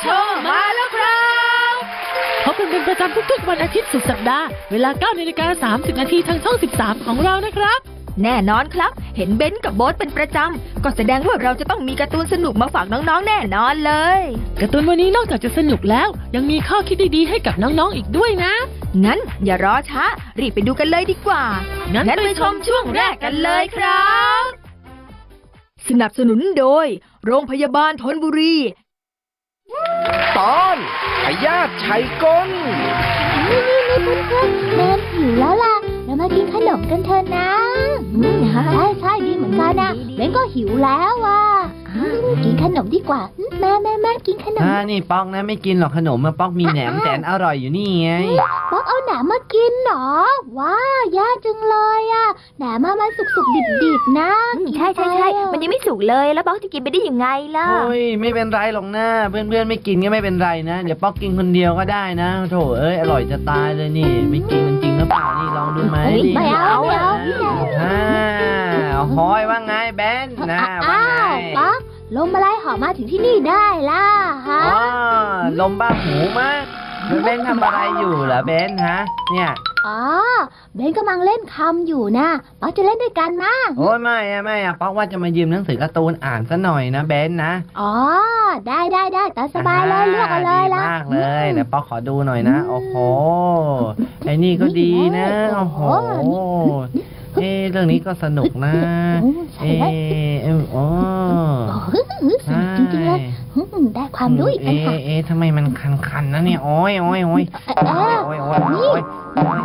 โชว์มาแล้วครับพบกันเป็นประจำทุกๆ วันอาทิตย์สุดสัปดาห์ เวลา9นาฬิกา30 นาทีทางช่อง 13 ของเรานะครับ แน่นอนครับ เห็นเบนซ์กับโบ๊ทเป็นประจำ ก็แสดงว่าเราจะต้องมีการ์ตูนสนุกมาฝากน้องๆ แน่นอนเลย การ์ตูนวันนี้นอกจากจะสนุกแล้ว ยังมีข้อคิดดีๆ ให้กับน้องๆ อีกด้วยนะ งั้นอย่ารอช้า รีบไปดูกันเลยดีกว่า งั้นไปชมช่วงแรกกันเลยครับ สนับสนุนโดย โรงพยาบาลทนบุรี ตอนพยาธิชัยก้นนี่นี่นี่เพื่อนเพื่อนๆเบนหิวแล้วล่ะ เรามากินขนมกันเถอะนะอืมฮะใช่ใช่ดีเหมือนกันนะดีดีเบนก็หิวแล้วอะอืมกินขนมดีกว่าอืมแม่แม่แม่กินขนมอ่านี่ป๊อกนะไม่กินหรอกขนมมาป๊อกมีแหนมอ้าวแสนอร่อยอยู่นี่ไงป๊อกเอาห นามมากินเหรอว้ายากจังเลยอะหนามมามันสุกสุกดิบดิบๆนะอืมใช่ใช่ใช่มันยังไม่สุกเลยแล้วบ๊อกจะกินไปได้ยังไงล่ะ โอ้ยไม่เป็นไรหรอกนะเพื่อนๆไม่กินก็ไม่เป็นไรนะ เดี๋ยวป๊อกกินคนเดียวก็ได้นะโถเอ้ยอร่อยจะตายเลยนี่ ไม่กินมันจริงหรือเปล่านี่ลองดูไหมเฮ้ยนี่ไม่เอาไม่เอาอ่าหอยว่าไงแบนนะว่าอ้าไงวป๊อกลมอะไรเหอมาถึงที่นี่ได้ล่ะฮะอ๋อลมบ้าหูมาก เบนทำอะไรอยู่เหรอเบนฮะ เนี่ย อ๋อ เบนกำลังเล่นคำอยู่นะป๊อกจะเล่นด้วยกันมาโอ้ยไม่อะไม่อะป๊อกว่าจะมายืมหนังสือการ์ตูนอ่านซะหน่อยนะเบนนะอ๋อ ได้ได้ได้ตามสบายเลยเลือกเอาเลยละดีมากเลยเดี๋ยวป๊อกขอดูหน่อยนะ โอ้โห ไอ้นี่ก็ดีนะ โอ้โห เอ๊ะเรื่องนี้ก็สนุกนะโอ้ใช่เอ๊ะแล้วเอ็มอ๋อโอ้โหสนุกจริงๆเลย อืมได้ความรู้อีกต่างหากเอ๊ะเอ๊ะทำไมมันคันๆนะเนี่ยโอ้ยโอ้ยโอ้ยเอโอ้ยอโอ้ยโอ้ยโอ้ยโอ้ย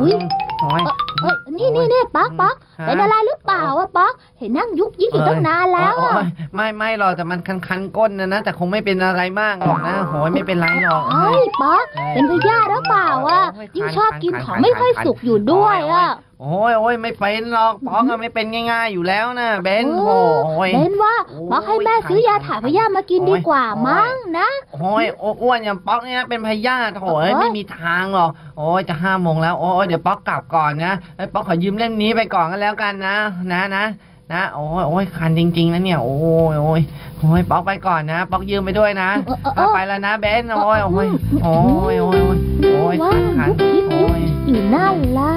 อุ๊ยโอ้ยเอ้ยนี่นี่นี่ป๊อกป๊อกเป็นอะไรหรือเปล่าวะป๊อกเห็นนั่งยุกยิกอยู่ตั้งนานแล้วโอ้อะยไม่ไม่หรอกแต่มันคันๆก้นนะนะ แต่คงไม่เป็นอะไรมากหรอกนะโอ้ยไม่เป็นไรหรอกเฮ้ยป๊อกเป็นพยาธิหรือเปล่าวะยิ่งชอบกินของไม่ค่อยสุกอยู่ด้วยอะ โอ้ยโอ้ยไม่เป็นหรอกป๊อกอะไม่เป็นง่าย ๆ อยู่แล้วนะเบนโอ้ยเบนว่าป๊อกให้แม่ซื้อยาถ่ายพยาธิมากินดีกว่ามั้งนะโอ้ยโอ้อ้วนอย่างป๊อกเนี่ยเป็นพยาธิโอ้ยโอ้ยไม่มีทางหรอกโอ้ยจะห้าโมงแล้วโอ้ยเดี๋ยวป๊อกกลับก่อนนะไอ้ยป๊อกขอยืมเล่มนี้ไปก่อนก็แล้วกันนะ นะนะนะโอ้ยโอ้ยคันจริงๆนะเนี่ยโอ้ยโอ้ยโอ้ยป๊อกไปก่อนนะ ป๊อกยืมไปด้วยนะเออเออเอเอาอไปแล้วนะเบนโอ้ยโอ้ยโอ้ยโอ้ยโอ้ยโอ้ยว่าคันคันยุกยิกโอ้ยอยู่นั่นละ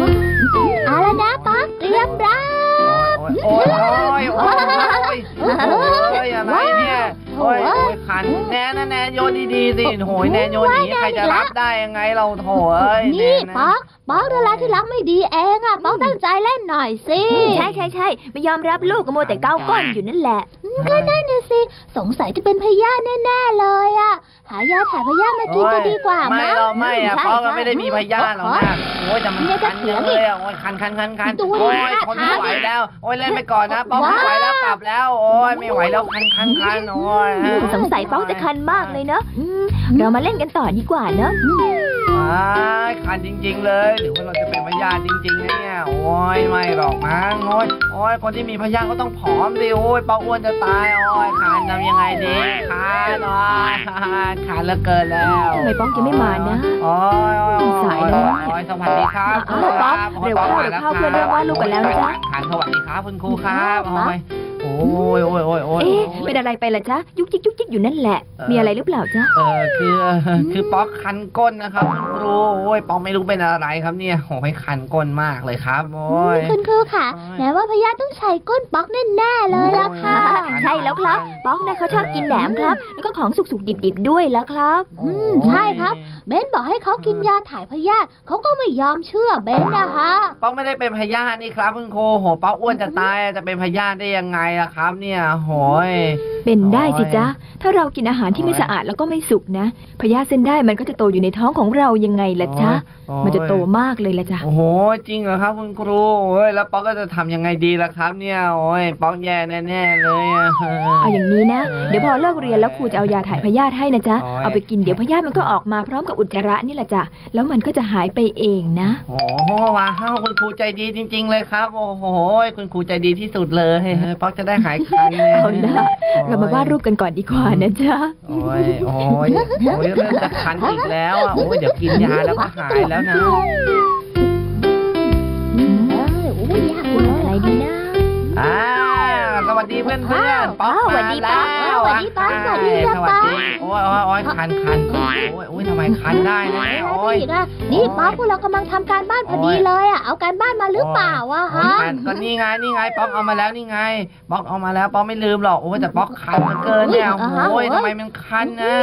ว่า เอาละนะป๊อกเตรียมรับ โอ้ยโอ้ยโอ้ยโอ้ยโอ้ยโอ้ยอะไรเนี่ยโอ้ยโอ้ยคันแน่นะแนนโยนดีๆสิโหยแนนโยนอย่างนี้ใครจะรับได้ยังไงเราโถเอ้ยนี่ป๊อกป๊อกเวลาที่รักไม่ดีเองอะป๊อกตั้งใจเล่นหน่อยสิใช่ใช่ใช่ไม่ยอมรับลูกกมัวแต่เก้าก้นอยู่นั่นแหละก็นั่นน่ะสิสงสัยจะเป็นพยาแน่ๆเลยอะายาถ่ายพยาธิมากินจะดีกว่าไม่มั้งหรอกไม่อะใช่เพราะก็ใช่ไม่ได้มีพยาธิหรอกนะโอ้ยแต่มันเนี่ยคัจะนเถีจัยงงอีเลกยอะโอ้ยคันคันคันคันตัวโอ้ยเนี่ยทนไม่ไหวแล้ว โอ้ยเล่นไปก่อนนะป๊อกไม่ไหวแล้วกลับแล้ว โอ้ยไม่ไหวแล้วคันคันคันโอ้ยสงสัยป๊อกจะคันมากเลยเนอะอืมเรามาเล่นกันต่อดีกว่าเนอะอ้ายคันจริง ๆ เลยหรือว่าเราจะเป็น พยาธิจริงๆนะเนี่ย โอ้ยไม่หรอกมั้งโอ้ยโอ้ยคนที่มีพยาธิก็ต้องผอมสิโอ้ยป๊อกอ้วนจะตายโอ้ยคันทำยังไงดีคันโอ้ยคันเหลือเกินแล้วทำไมป๊อกยังไม่มานะโอ้ยโอ้ยโอ้สายแล้วโอ้ยสวัสดีครับเอาละป๊อกเร็วเข้าเร็วเข้าเพื่อนเรียกว่าลูกกันแล้วนะจ๊ะขันสวัสดีครับคุณครูครับโอ้ย โอ้ยโอ้ยโอ้ยโอ้ยเอ๊ะเป็นอะไรไปล่ะจ๊ะยุกจิกยุกจิกอยู่นั่นแหละ มีอะไรหรือเปล่าจ๊ะเออคือเอ่อคือป๊อกคันก้นนะครับคุณครูโอ้ยป๊อกไม่รู้เป็นอะไรครับเนี่ยโอ้ยคันก้นมากเลยครับโอ้ยคุณครูค่ะโอ้ยแม้ว่าพยาธิต้องใช้ก้นป๊อกแน่ๆเลยละค่ะ ใช่แล้วครับ ป๊อกนะเขาชอบกินแหนมครับ แล้วก็ของสุกๆดิบๆด้วยแล้วครับ อืมใช่ครับเบนบอกให้เขากินยาถ่ายพยาธิเขาก็ไม่ยอมเชื่อเบนนะคะป๊อกไม่ได้เป็นพยาธินี่ครับคุณครูโหป๊อกอ้วนจะตายจะเป็นพยาธิได้ยังไงล่ะครับ เนี่ยโหยเป็นได้สิโอ้ยจ๊ะ ถ้าเรากินอาหารที่ไม่สะอาดแล้วก็ไม่สุกนะ พยาธิเส้นได้มันก็จะโตอยู่ในท้องของเรายังไงล่ะจ๊ะโอ้ยมันจะโตมากเลยล่ะจ๊ะ โอ้โห จริงเหรอครับคุณครูโอ้ยแล้วป๊อกก็จะทำยังไงดีล่ะครับ เนี่ย โอ้ยป๊อกแย่แน่ๆเลยอะเอาอย่างนี้นะ เดี๋ยวพอเลิกเรียนแล้วครูจะเอายาถ่ายพยาธิให้นะจ๊ะโอ้ยเอาไปกินเดี๋ยวพยาธิมันก็ออกมาพร้อมกับอุจจาระนี่แหละจ๊ะแล้วมันก็จะหายไปเองนะ โอ้โหว้าวคุณครูใจดีจริง ๆ เลยครับ โอ้โห คุณครูใจดีที่สุดเลยป๊อกจะได้หายคันนี่ยเอานะเรามาวาดรูปกันก่อนดีกว่านะจ๊ะ โอ้ยโอ้ยโอ้ยเริ่มจะคันอีกแล้วอะโอ้ยเดี๋ยวกินยาแล้วก็หายแล้วนะเอ้ยโอ้ยยากเลยอะไรดีนะอ่าสวัสดีเพื่อนเพื่อนๆป๊อกอ้าวสวัมาสดีแล้ป๊อกวอ้าวสวัสดีป๊อกสวัสดีสจ้ะวัสดีป๊อกโอ้อ้ยโอ้ยโอ้ยคันคันโอ้ยโอ้ยทำไมคันได้นะเนี่ยโอ้ยอีกอะนี่ป๊อกพวกเรากำลังทำการบ้านพอดีเลยอะเอาการบ้านมาหรือเปล่าวะโอ้ยฮะคันก็นี่ไงนี่ไงป๊อกเอามาแล้วนี่ไงป๊อกเอามาแล้วป๊อกไม่ลืมหรอกโอ้ยแต่ป๊อกคันเหลือเกินเนี่ยโอ้ยทำไมมันคันนะ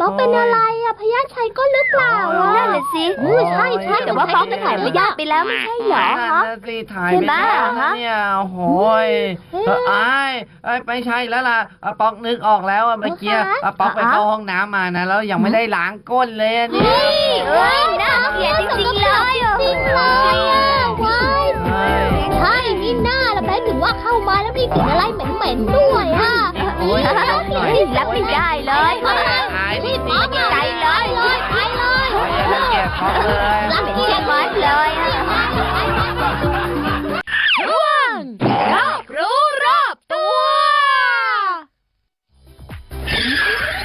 ป๊อกเป็นอะไรอะพยาธิชัยก็หรือเปล่าวะนั่นแหละสิเออใช่ใช่แต่ว่าป๊อกจะถ่ายพยาธิไปแล้วไม่ใช่เหรอนั่นฮะน่ะสิถ่ายไปแล้วนะเนี่ยโอ้โหยเอ๊ะเออไอ้ายเอ้ยไม่ใช่แล้วล่ะอะป๊อกนึกออกแล้วอะเมื่อกี้เหรอคะอะป๊อกไปเข้าห้องน้ำมานะ แล้วยังไม่ได้ล้างก้นเลยอะเนี่ยเอ้ยน่าเกลียดจริงๆเลยจริงเลยอะว้ายเฮ้ยใช่นี่หน้าแล้วแบงค์ถึงว่าเข้ามาแล้วมีกลิ่นอะไรเหม็นๆด้วยอะโอ้ยลองหน่อยรับไม่ได้เลยหายรีนี่บป๊อกใจเลยเลย ไปเลยโอ้ยอย่ารังเกียจป๊อกเลย รับเกียรติวั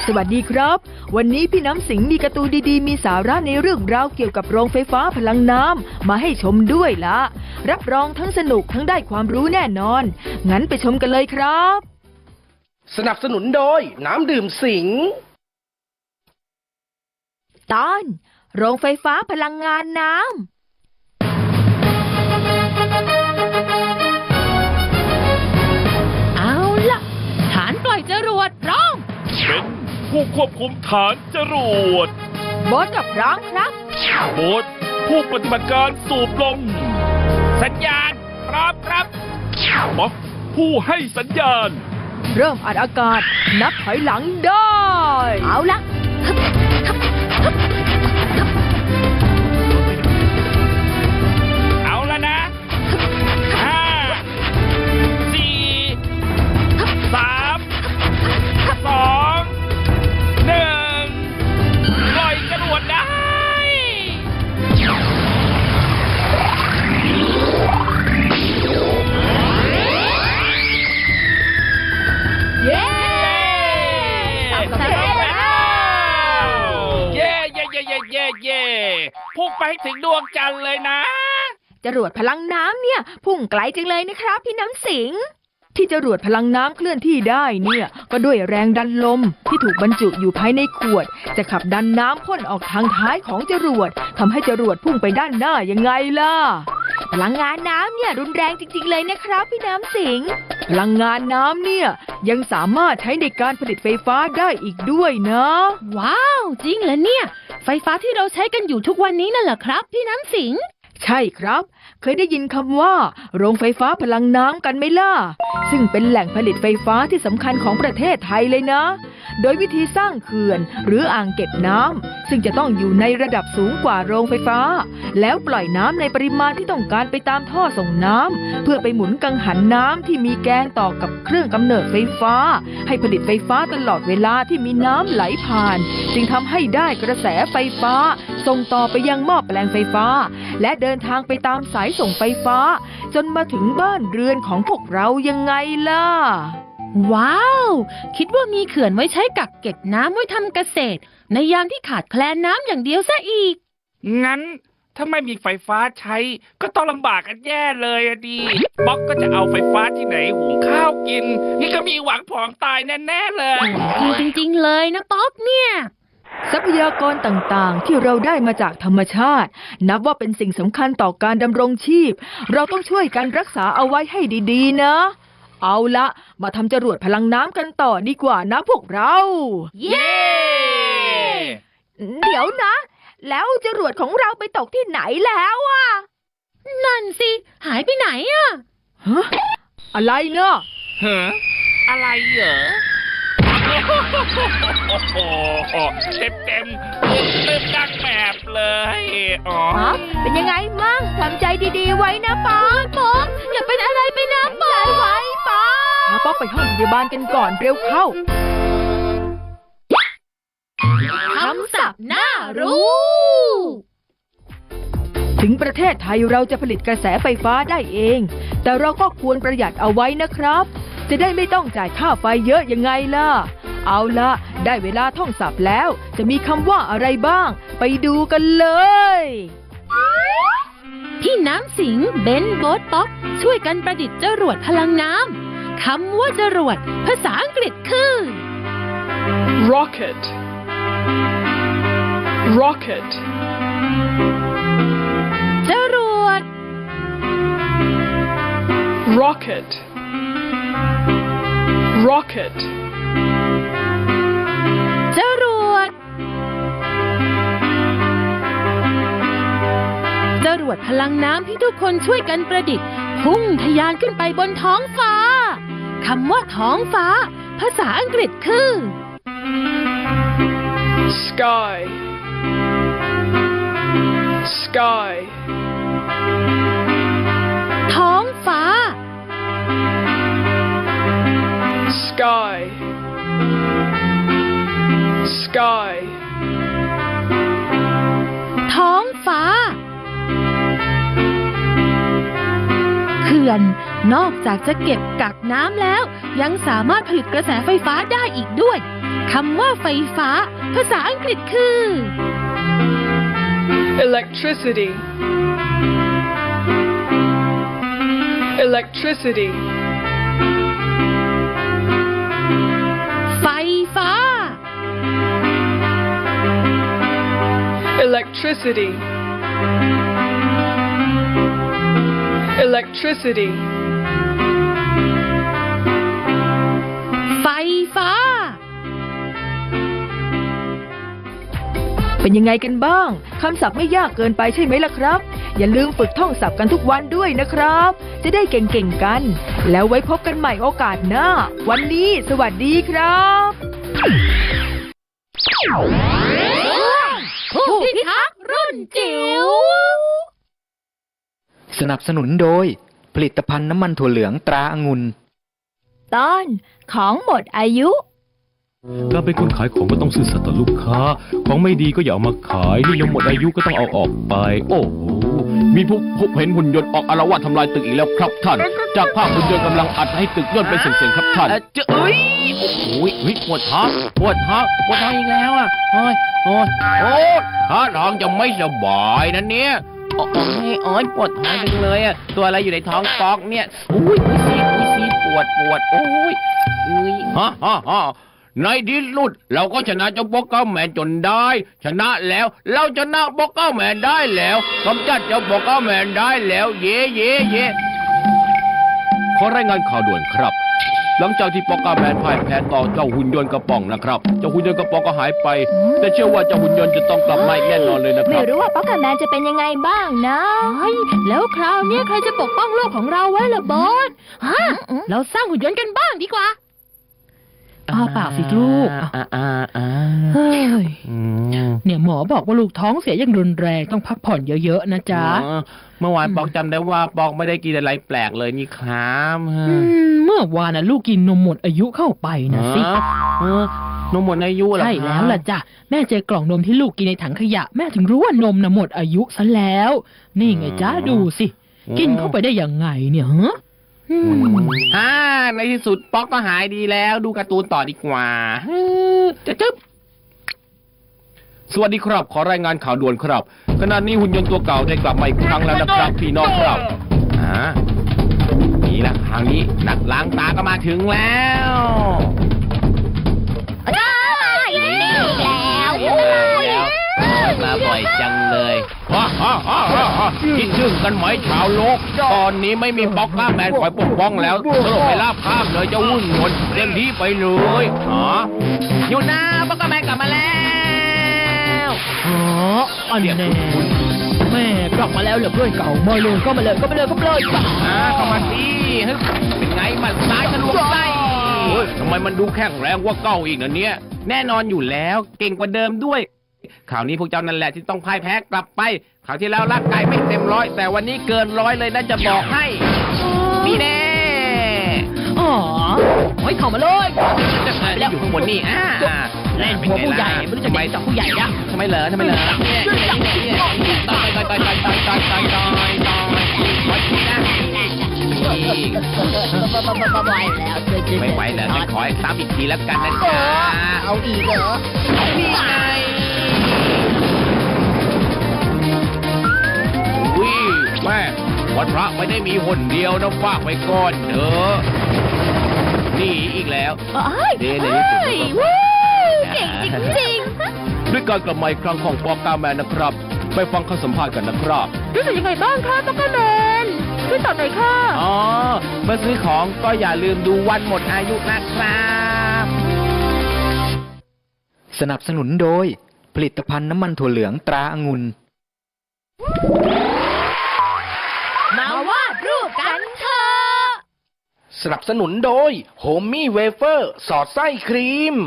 สวัสดีครับ วันนี้พี่น้ำสิงห์มีการ์ตูนดีๆ มีสาระในเรื่องราวเกี่ยวกับโรงไฟฟ้าพลังน้ำมาให้ชมด้วยละรับรองทั้งสนุกทั้งได้ความรู้แน่นอน งั้นไปชมกันเลยครับ สนับสนุนโดยน้ำดื่มสิงตอน โรงไฟฟ้าพลังงานน้ำ ผู้ควบคุมฐานจรวดบอสกับพร้อมครับ โบสผู้ปฏิบัติการสูบลม สัญญาณพร้อมครับม็อกผู้ให้สัญญาณ เริ่มอัดอากาศนับถอยหลังได้ เอาละเอาแล้วนะห้าสี่สามสอง ให้ถึงดวงจันทร์เลยนะ จรวดพลังน้ำเนี่ย พุ่งไกลจังเลยนะครับ พี่น้ำสิง ที่จรวดพลังน้ำเคลื่อนที่ได้เนี่ย ก็ด้วยแรงดันลมที่ถูกบรรจุอยู่ภายในขวด จะขับดันน้ำพ่นออกทางท้ายของจรวดทำให้จรวดพุ่งไปด้านหน้ายังไงล่ะ พลังงานน้ำเนี่ยรุนแรงจริง ๆ เลยนะครับ พี่น้ำสิง พลังงานน้ำเนี่ยยังสามารถใช้ในการผลิตไฟฟ้าได้อีกด้วยนะ ว้าว จริงเหรอเนี่ย ไฟฟ้าที่เราใช้กันอยู่ทุกวันนี้นั่นเหรอครับ พี่น้ำสิง ใช่ครับ เคยได้ยินคำว่า โรงไฟฟ้าพลังน้ำกันไหมล่ะ ซึ่งเป็นแหล่งผลิตไฟฟ้าที่สำคัญของประเทศไทยเลยนะ โดยวิธีสร้างเขื่อนหรืออ่างเก็บน้ำซึ่งจะต้องอยู่ในระดับสูงกว่าโรงไฟฟ้า แล้วปล่อยน้ำในปริมาณที่ต้องการไปตามท่อส่งน้ำเพื่อไปหมุนกังหันน้ำที่มีแกนต่อกับเครื่องกำเนิดไฟฟ้า ให้ผลิตไฟฟ้าตลอดเวลาที่มีน้ำไหลผ่าน จึงทำให้ได้กระแสไฟฟ้า ส่งต่อไปยังหม้อแปลงไฟฟ้า และเดินทางไปตามสายส่งไฟฟ้า จนมาถึงบ้านเรือนของพวกเรายังไงล่ะ ว้าว คิดว่ามีเขื่อนไว้ใช้กักเก็บน้ำไว้ทำเกษตร ในยามที่ขาดแคลนน้ำอย่างเดียวซะอีก งั้นถ้าไม่มีไฟฟ้าใช้ ก็ต้องลำบากกันแย่เลยอะดีบ๊อกก็จะเอาไฟฟ้าที่ไหนหุงข้าวกิน นี่ก็มีหวังผอมตายแน่ๆเลยจริงจริงๆเลยนะป๊อกเนี่ย ทรัพยากรต่างๆ ที่เราได้มาจากธรรมชาติ นับว่าเป็นสิ่งสำคัญต่อการดำรงชีพ เราต้องช่วยกันรักษาเอาไว้ให้ดีๆนะ เอาละมาทำจรวดพลังน้ำกันต่อดีกว่านะพวกเรา เย้ เดี๋ยวนะ แล้วจรวดของเราไปตกที่ไหนแล้วอะนั่นสิ หายไปไหนอะฮะอะไรเนาะเฮ้ออะไรเหรอ โอ้โหเต็มเต็มๆเต็มดังแบบเลยอ๋อฮะเป็นยังไงมั่งทำใจดีๆไว้นะป๊อกป๊อกอย่าเป็นอะไรไปนะป๊อกไว้ป๊อกพาป๊อกไปห้องพยาบาลกันก่อนเร็วเข้าคำศัพท์น่ารู้ ถึงประเทศไทยเราจะผลิตกระแสไฟฟ้าได้เอง แต่เราก็ควรประหยัดเอาไว้นะครับ จะได้ไม่ต้องจ่ายค่าไฟเยอะยังไงล่ะ เอาละได้เวลาท่องศัพท์แล้ว จะมีคำว่าอะไรบ้าง ไปดูกันเลย พี่น้ำสิงเบนโบทป๊อก ช่วยกันประดิษฐ์จรวดพลังน้ำคำว่าจรวด ภาษาอังกฤษคือ rocket rocket, จรวด rocket, rocket, จรวด จรวดพลังน้ำที่ทุกคนช่วยกันประดิษฐ์ พุ่งทะยานขึ้นไปบนท้องฟ้า คำว่าท้องฟ้า ภาษาอังกฤษคือ sky, sky, sky, sky, ท้องฟ้า เขื่อนนอกจากจะเก็บกักน้ำแล้ว ยังสามารถผลิตกระแสไฟฟ้าได้อีกด้วยคำว่าไฟฟ้า ภาษาอังกฤษคือ electricity, electricity, electricity, electricity, ไฟฟ้า เป็นยังไงกันบ้าง คำศัพท์ไม่ยากเกินไปใช่ไหมล่ะครับ อย่าลืมฝึกท่องศัพท์กันทุกวันด้วยนะครับ จะได้เก่งๆกัน แล้วไว้พบกันใหม่โอกาสหน้า วันนี้ สวัสดีครับ จิ๋ว สนับสนุนโดย ผลิตภัณฑ์น้ำมันถั่วเหลืองตราองุ่น ตอนของหมดอายุการเป็นคนขายของก็ต้องซื่อสัตย์ต่อลูกค้า ของไม่ดีก็อย่าเอามาขายนี่ยังหมดอายุก็ต้องเอาออกไป โอ้โห มีผู้พบเห็นหุ่นยนต์ออกอารวาสทำลายตึกอีกแล้วครับท่าน จากภาพหุ่นยนต์กำลังอัดให้ตึกย่นเป็นเสียงๆครับท่าน เอ่อเจอเอ้ยโอ้โหเฮ้ยปวดท้องปวดท้องปวดท้องอีกแล้วอะโอ้ยโอ้ยโอ้ท่าทางจะไม่สบายนะเนี่ยโอ้ยโอ้ยปวดท้องจังเลยอะตัวอะไรอยู่ในท้องป๊อกเนี่ยอุ้ยอุ้ยซีดอุ้ยซีดปวดปวดโอ้ยอุ้ย ฮ่าฮ่าฮ่า ในที่สุดเราก็ชนะเจ้าโปกเก้าแมนจนได้ ชนะแล้วเราชนะโปกเก้าแมนได้แล้วกำจัดเจ้าโปกเก้าแมนได้แล้ว เย่เย่เย่ขอรายงานข่าวด่วนครับ หลังจากที่โปกเก้าแมนพ่ายแพ้ต่อเจ้าหุ่นยนต์กระป๋องนะครับ เจ้าหุ่นยนต์กระป๋องก็หายไป แต่เชื่อว่าเจ้าหุ่นยนต์จะต้องกลับมาอีกแน่นอนเลยนะคไม่รับ รู้ว่าป๊อกกับแมนจะเป็นยังไงบ้างนะแล้วคราวเนี้ยใครจะปกป้องโลกของเราไว้ล่ะบอสฮะเราสร้างหุ่นยนต์กันบ้างดีกว่า อ้าวเปล่าสิลูกอ่าอ่าอ่าเฮ้ยอืมเนี่ยหมอบอกว่าลูกท้องเสียอย่างรุนแรงต้องพักผ่อนเยอะๆนะจ๊ะอ๋อเมื่อวานบอกจำได้ว่าบอกไม่ได้กินอะไรแปลกเลยนี่ครับอืมเมื่อวานน่ะลูกกินนมหมดอายุเข้าไปนะสิฮะเออนมหมดอายุเหรอใช่แล้วล่ะจ้ะแม่เจอกล่องนมที่ลูกกินในถังขยะ แม่ถึงรู้ว่านมน่ะหมดอายุซะแล้ว นี่ไงจ้าดูสิ กินเข้าไปได้ยังไงเนี่ยฮะอืม ฮ่าในที่สุดป๊อกก็หายดีแล้ว ดูการ์ตูนต่อดีกว่าฮึจะจึ๊บสวัสดีครับ ขอรายงานข่าวด่วนครับ ขณะนี้หุ่นยนต์ตัวเก่าได้กลับมาอีกครั้งแล้วนะครับพี่น้องครับอ่านี่ละคราวนี้นักล้างตาก็มาถึงแล้ว อยจังเลยฮ่าฮ่าฮ่าฮ่าฮ่าคิดถึงกันไหมชาวโลก ตอนนี้ไม่มีบ็อกก้าแมนคอยปกป้องแล้วสลบไปลาบภาพเลยเจ้าวุ่นวนเต็มที่ไปเลยอ๋ออยู่นะป๊อกกแมนกลับมาแล้วอ๋ออันแน่แม่กลับมาแล้วเหรอเพื่อนเก่ามาเลยก็มาเลยก็มาเลยก็มาเลยจ้ะอ่าเข้ามาสิฮึบเป็นไงหมัดซ้ายทะลวงไส้เฮ้ยทำไมมันดูแข็งแรงกว่าเก่าอีกนะเนี่ยแน่นอนอยู่แล้ว เก่งกว่าเดิมด้วย ข่าวนี้พวกเจ้านั่นแหละที่ต้องพ่ายแพ้กลับไปข่าวที่แล้วร่างกายไม่เต็มร้อย แต่วันนี้เกินร้อยเลยน่าจะบอกให้นี่แน่อ๋อโอ้ยเข้ามาเลยจะเกิดอยู่ข้างบนนี่อ่าเล่นหัวผู้ใหญ่ไม่รู้จะเด็กจากผู้ใหญ่นะทำไมเหรอทำไมเหรอเนี่ยเนี่ยต่อยต่อยต่อยต่อยต่อยต่อยต่อยต่อยต่อยต่อยนะไม่ไหวแล้วจะขอให้ซ้ำอีกทีแล้วกันนะจ๊ะเอาอีกเหรอนี่ไงอุ้ วันพระไม่ได้มีหนเดียวนะฝากไว้ก่อนเถอะนี่อีกแล้ว เอ้ยเดนในเอ้ที่สุดยวู้เก่งจริงด้วยการกลับมาอีกครั้งของบอกาแมนนะครับ ไปฟังคำสัมภาษณ์กันนะครับรู้สึกยังไงบ้างคะต้องการแมนช่วยตอบหน่อยค่ะอ๋อ เมื่อซื้อของก็อย่าลืมดูวันหมดอายุนะครับ สนับสนุนโดย ผลิตภัณฑ์น้ำมันถั่วเหลืองตราองุ่น มาวาดรูปกันเถอะ ส นับสนุนโดยโฮมมี่เวเฟอร์สอดไส้ครีม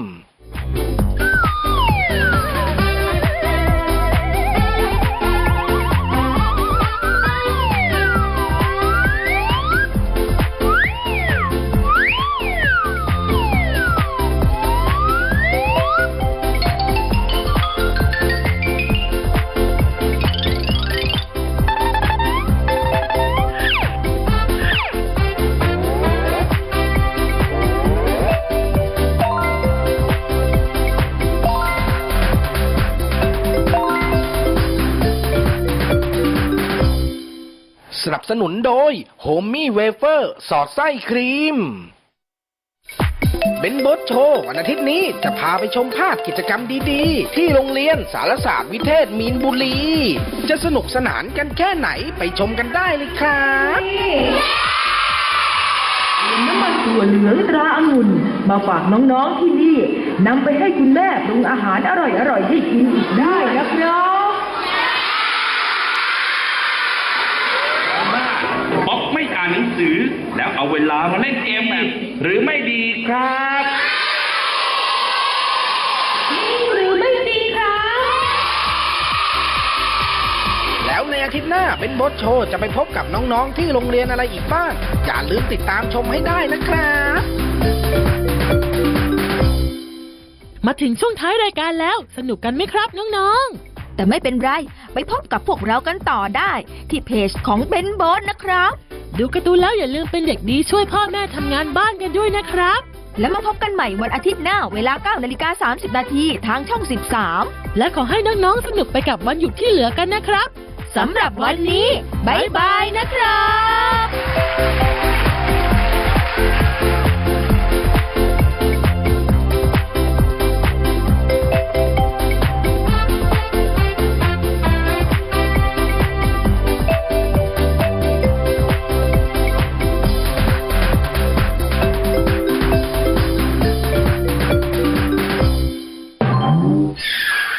นับสนุนโดยโฮมมี่เวเฟอร์ สอดไส้ครีม เบนโบสโชว์วันอาทิตย์นี้จะพาไปชมภาพกิจกรรมดีๆ ที่โรงเรียนสารศาสตร์วิเทศมีนบุรี จะสนุกสนานกันแค่ไหนไปชมกันได้เลยครับน้ำมันถั่วเหลืองตราองุ่นมาฝากน้องๆที่นี่นำไปให้คุณแม่ปรุงอาหารอร่อยๆให้กินอีกได้นะครับ เอาเวลามาเล่นเกมแบบหรือไม่ดีครับ แล้วในอาทิตย์หน้าเป็นโบสโชว์จะไปพบกับน้องๆ ที่โรงเรียนอะไรอีกบ้างอย่าลืมติดตามชมให้ได้นะครับมาถึงช่วงท้ายรายการแล้ว สนุกกันไหมครับน้องแต่ไม่เป็นไร ไปพบกับพวกเรากันต่อได้ ที่เพจของเบนโบสนะครับๆ ดูการ์ตูนแล้วอย่าลืมเป็นเด็กดีช่วยพ่อแม่ทำงานบ้านกันด้วยนะครับ แล้วมาพบกันใหม่วันอาทิตย์หน้าเวลา9นาฬิกา30 นาทีทางช่อง 13 และขอให้น้องๆสนุกไปกับวันหยุดที่เหลือกันนะครับสำหรับวันนี้บายบายนะครับ